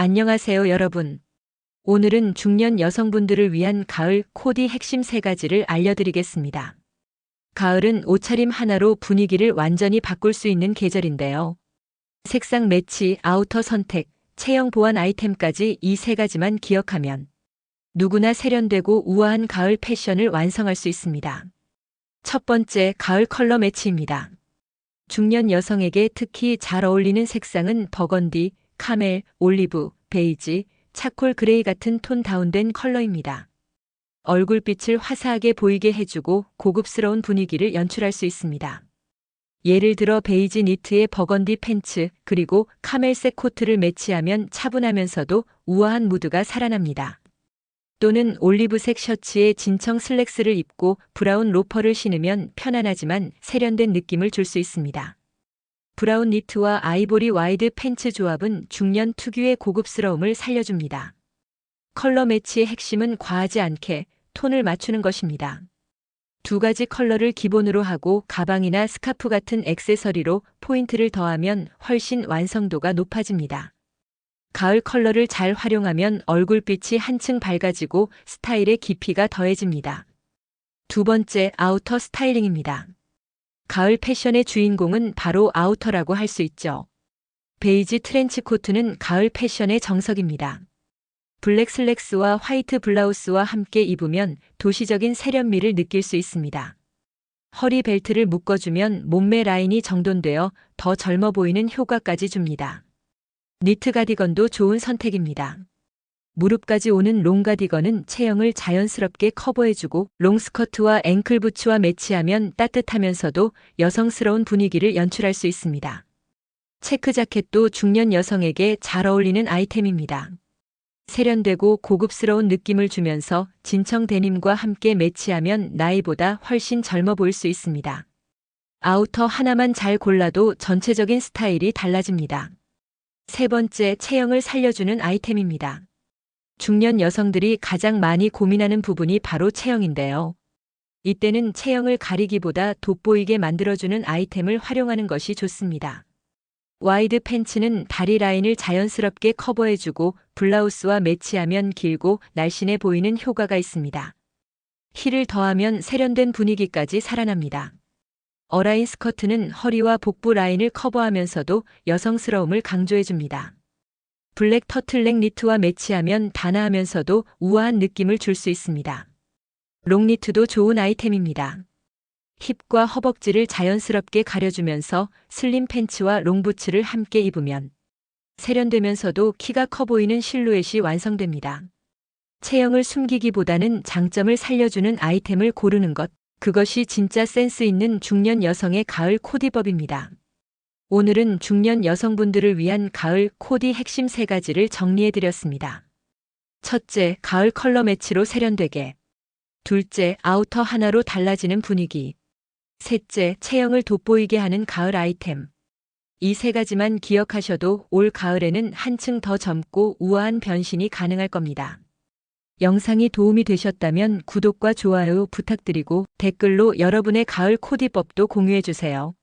안녕하세요, 여러분. 오늘은 중년 여성분들을 위한 가을 코디 핵심 세 가지를 알려드리겠습니다. 가을은 옷차림 하나로 분위기를 완전히 바꿀 수 있는 계절인데요. 색상 매치, 아우터 선택, 체형 보완 아이템까지 이 세 가지만 기억하면 누구나 세련되고 우아한 가을 패션을 완성할 수 있습니다. 첫 번째, 가을 컬러 매치입니다. 중년 여성에게 특히 잘 어울리는 색상은 버건디, 카멜, 올리브, 베이지, 차콜 그레이 같은 톤 다운된 컬러입니다. 얼굴빛을 화사하게 보이게 해주고 고급스러운 분위기를 연출할 수 있습니다. 예를 들어 베이지 니트에 버건디 팬츠 그리고 카멜색 코트를 매치하면 차분하면서도 우아한 무드가 살아납니다. 또는 올리브색 셔츠에 진청 슬랙스를 입고 브라운 로퍼를 신으면 편안하지만 세련된 느낌을 줄 수 있습니다. 브라운 니트와 아이보리 와이드 팬츠 조합은 중년 특유의 고급스러움을 살려줍니다. 컬러 매치의 핵심은 과하지 않게 톤을 맞추는 것입니다. 두 가지 컬러를 기본으로 하고 가방이나 스카프 같은 액세서리로 포인트를 더하면 훨씬 완성도가 높아집니다. 가을 컬러를 잘 활용하면 얼굴빛이 한층 밝아지고 스타일의 깊이가 더해집니다. 두 번째 아우터 스타일링입니다. 가을 패션의 주인공은 바로 아우터라고 할 수 있죠. 베이지 트렌치 코트는 가을 패션의 정석입니다. 블랙 슬랙스와 화이트 블라우스와 함께 입으면 도시적인 세련미를 느낄 수 있습니다. 허리 벨트를 묶어주면 몸매 라인이 정돈되어 더 젊어 보이는 효과까지 줍니다. 니트 가디건도 좋은 선택입니다. 무릎까지 오는 롱 가디건은 체형을 자연스럽게 커버해주고 롱스커트와 앵클부츠와 매치하면 따뜻하면서도 여성스러운 분위기를 연출할 수 있습니다. 체크 자켓도 중년 여성에게 잘 어울리는 아이템입니다. 세련되고 고급스러운 느낌을 주면서 진청 데님과 함께 매치하면 나이보다 훨씬 젊어 보일 수 있습니다. 아우터 하나만 잘 골라도 전체적인 스타일이 달라집니다. 세 번째, 체형을 살려주는 아이템입니다. 중년 여성들이 가장 많이 고민하는 부분이 바로 체형인데요. 이때는 체형을 가리기보다 돋보이게 만들어주는 아이템을 활용하는 것이 좋습니다. 와이드 팬츠는 다리 라인을 자연스럽게 커버해주고 블라우스와 매치하면 길고 날씬해 보이는 효과가 있습니다. 힐을 더하면 세련된 분위기까지 살아납니다. 어라인 스커트는 허리와 복부 라인을 커버하면서도 여성스러움을 강조해줍니다. 블랙 터틀넥 니트와 매치하면 단아하면서도 우아한 느낌을 줄 수 있습니다. 롱 니트도 좋은 아이템입니다. 힙과 허벅지를 자연스럽게 가려주면서 슬림 팬츠와 롱부츠를 함께 입으면 세련되면서도 키가 커 보이는 실루엣이 완성됩니다. 체형을 숨기기보다는 장점을 살려주는 아이템을 고르는 것, 그것이 진짜 센스 있는 중년 여성의 가을 코디법입니다. 오늘은 중년 여성분들을 위한 가을 코디 핵심 세 가지를 정리해드렸습니다. 첫째, 가을 컬러 매치로 세련되게. 둘째, 아우터 하나로 달라지는 분위기. 셋째, 체형을 돋보이게 하는 가을 아이템. 이 세 가지만 기억하셔도 올 가을에는 한층 더 젊고 우아한 변신이 가능할 겁니다. 영상이 도움이 되셨다면 구독과 좋아요 부탁드리고 댓글로 여러분의 가을 코디법도 공유해주세요.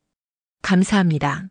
감사합니다.